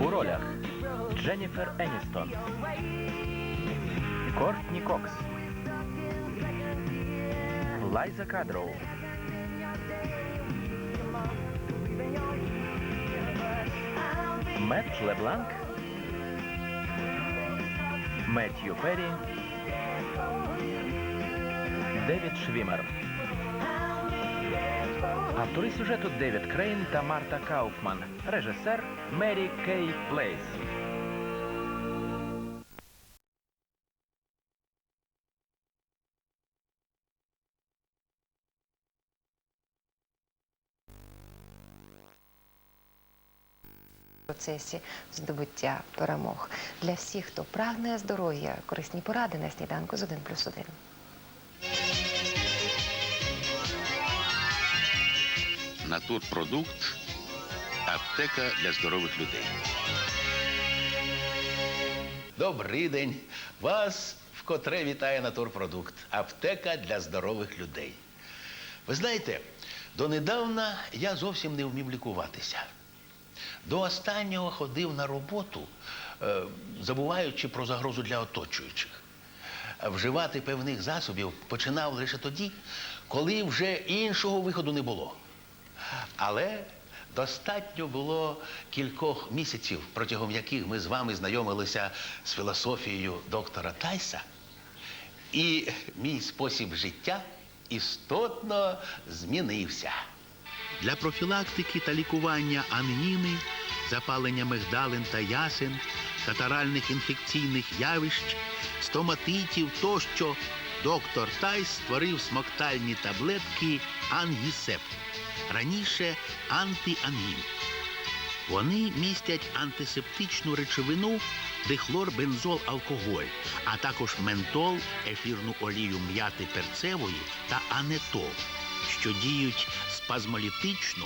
У ролях Дженніфер Еністон, Кортні Кокс, Лайза Кадроу, Мет Лебланк, Меттью Перрі, Девід Швімер. Автори сюжету Девід Крейн та Марта Кауфман. Режисер Мері Кей Плейс. процесі здобуття перемог. Для всіх, хто прагне здоров'я, корисні поради на сніданку з 1 Натурпродукт аптека для здорових людей. Добрий день. Вас вкотре вітає натурпродукт. Аптека для здорових людей. Ви знаєте, донедавна я зовсім не вмів лікуватися. До останнього ходив на роботу, е, забуваючи про загрозу для оточуючих. Вживати певних засобів починав лише тоді, коли вже іншого виходу не було. Але достатньо було кількох місяців, протягом яких ми з вами знайомилися з філософією доктора Тайса, і мій спосіб життя істотно змінився. Для профілактики та лікування ангіни, запалення мигдалин та ясен, катаральних інфекційних явищ, стоматитів тощо доктор Тайс створив смоктальні таблетки Ангісепт. Раніше антиангін. Вони містять антисептичну речовину дихлорбензол алкоголь, а також ментол, ефірну олію м'яти перцевої та анетол, що діють спазмолітично,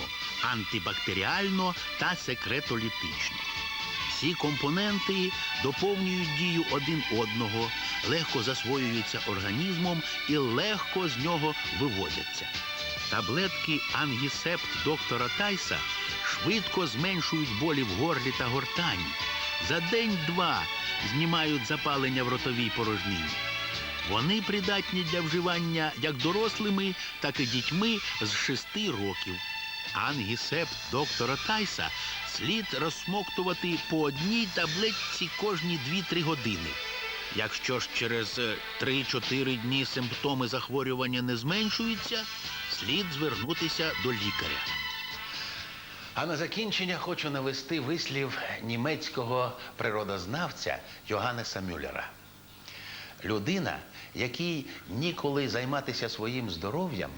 антибактеріально та секретолітично. Всі компоненти доповнюють дію один одного, легко засвоюються організмом і легко з нього виводяться. Таблетки Ангісепт доктора Тайса швидко зменшують болі в горлі та гортані. За день-два знімають запалення в ротовій порожнині. Вони придатні для вживання як дорослими, так і дітьми з 6 років. Ангісепт доктора Тайса слід розсмоктувати по одній таблетці кожні 2-3 години. Якщо ж через е, 3-4 дні симптоми захворювання не зменшуються, слід звернутися до лікаря. А на закінчення хочу навести вислів німецького природознавця Йоганнеса Мюллера. Людина, якій ніколи займатися своїм здоров'ям,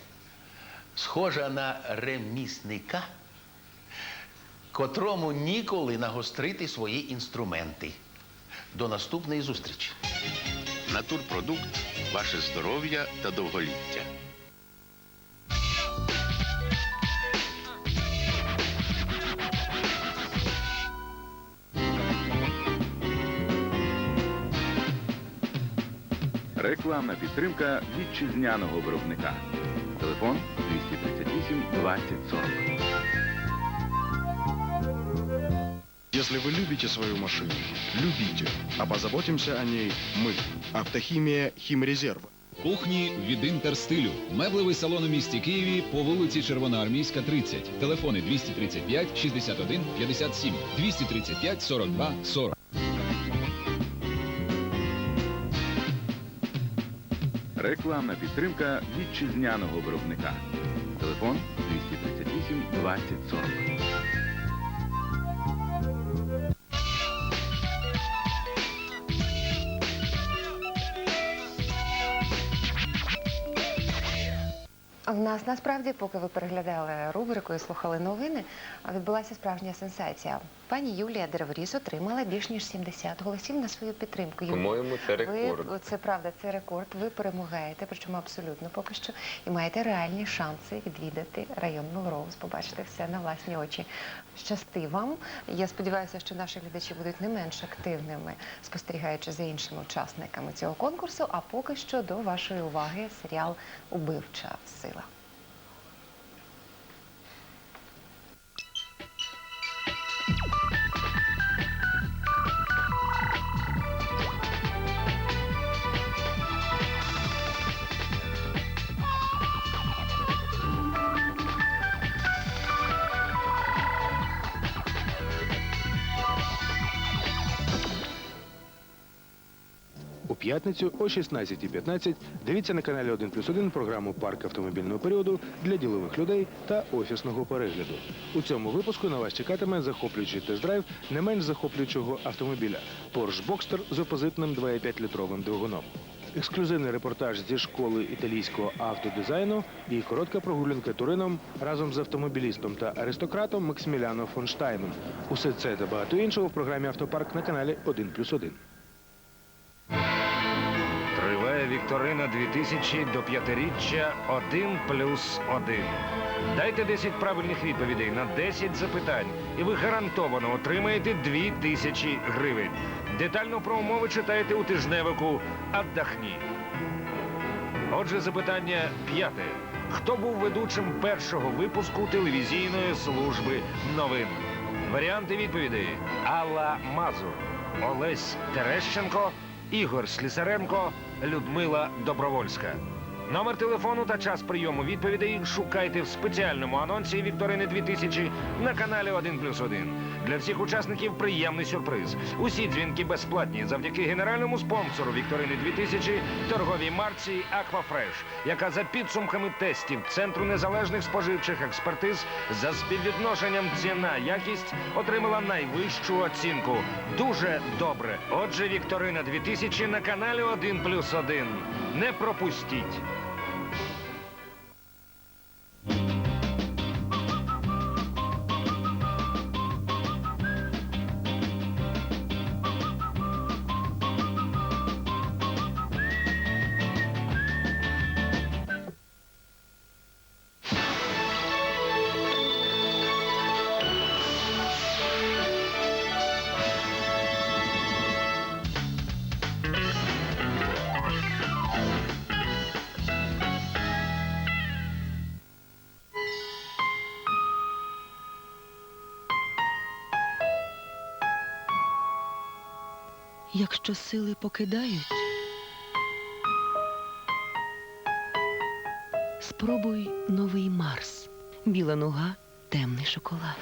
схожа на ремісника, котрому ніколи нагострити свої інструменти. До наступної зустрічі. Натурпродукт ваше здоров'я та довголіття. Рекламна підтримка вітчизняного виробника. Телефон 238 20 40. Если вы любите свою машину, любите, а позаботимся о ней мы. Автохимия «Химрезерв». Кухні від інтерстилю. Меблевий салон у місті Києві по вулиці Червоноармійська, 30. Телефони 235 61 57 235 42 40. Рекламна підтримка вітчизняного виробника. Телефон 238 20 40. В нас насправді, поки ви переглядали рубрику і слухали новини, відбулася справжня сенсація. Пані Юлія Деревріс отримала більш ніж 70 голосів на свою підтримку. По-моєму, це рекорд. Ви, це правда, це рекорд. Ви перемагаєте, причому абсолютно поки що, і маєте реальні шанси відвідати район Мелроуз, побачити все на власні очі. Щасти вам. Я сподіваюся, що наші глядачі будуть не менш активними, спостерігаючи за іншими учасниками цього конкурсу. А поки що до вашої уваги серіал Убивча сила. П'ятницю о 16.15 дивіться на каналі 1 плюс 1 програму Парк автомобільного періоду для ділових людей та офісного перегляду. У цьому випуску на вас чекатиме захоплюючий тест-драйв не менш захоплюючого автомобіля Porsche Boxster з опозитним 2,5-літровим двигуном. Ексклюзивний репортаж зі школи італійського автодизайну і коротка прогулянка Турином разом з автомобілістом та аристократом Максиміляно Фонштайном. Усе це та багато іншого в програмі Автопарк на каналі 1 Вікторина 2000 до п'ятиріччя 1 плюс 1. Дайте 10 правильних відповідей на 10 запитань, і ви гарантовано отримаєте 2000 гривень. Детально про умови читайте у тижневику «Отдохні». Отже, запитання п'яте. Хто був ведучим першого випуску телевізійної служби новин? Варіанти відповідей: Алла Мазур, Олесь Терещенко, Ігор Слісаренко, Людмила Добровольська. Номер телефону та час прийому відповідей шукайте в спеціальному анонсі Вікторини 2000 на каналі 1 плюс 1. Для всіх учасників приємний сюрприз. Усі дзвінки безплатні завдяки генеральному спонсору Вікторини 2000 торговій марці Аквафреш, яка за підсумками тестів Центру незалежних споживчих експертиз за співвідношенням ціна-якість отримала найвищу оцінку. Дуже добре. Отже, Вікторина 2000 на каналі 1 плюс 1. Не пропустіть. Якщо сили покидають, спробуй новий Марс. Біла нуга, темний шоколад.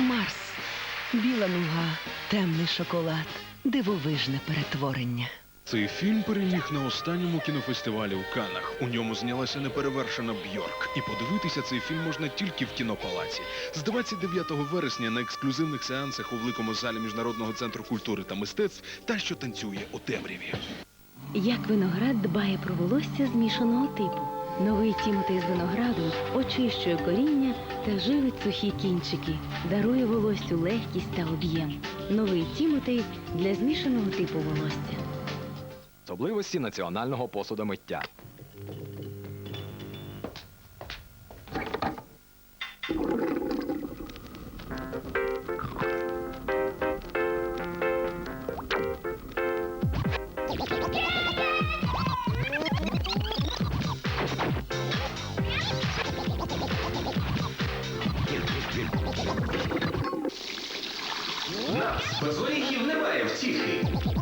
Марс. Біла нуга, темний шоколад. Дивовижне перетворення. Цей фільм переміг на останньому кінофестивалі у Каннах. У ньому знялася неперевершена Бьорк. І подивитися цей фільм можна тільки в кінопалаці. З 29 вересня на ексклюзивних сеансах у великому залі Міжнародного центру культури та мистецтв та що танцює у темряві. Як виноград дбає про волосся змішаного типу. Новий Тімотей з винограду очищує коріння та живить сухі кінчики, дарує волоссю легкість та об'єм. Новий Тімотей для змішаного типу волосся. Особливості національного посудомиття. Без оріхів немає втіхи.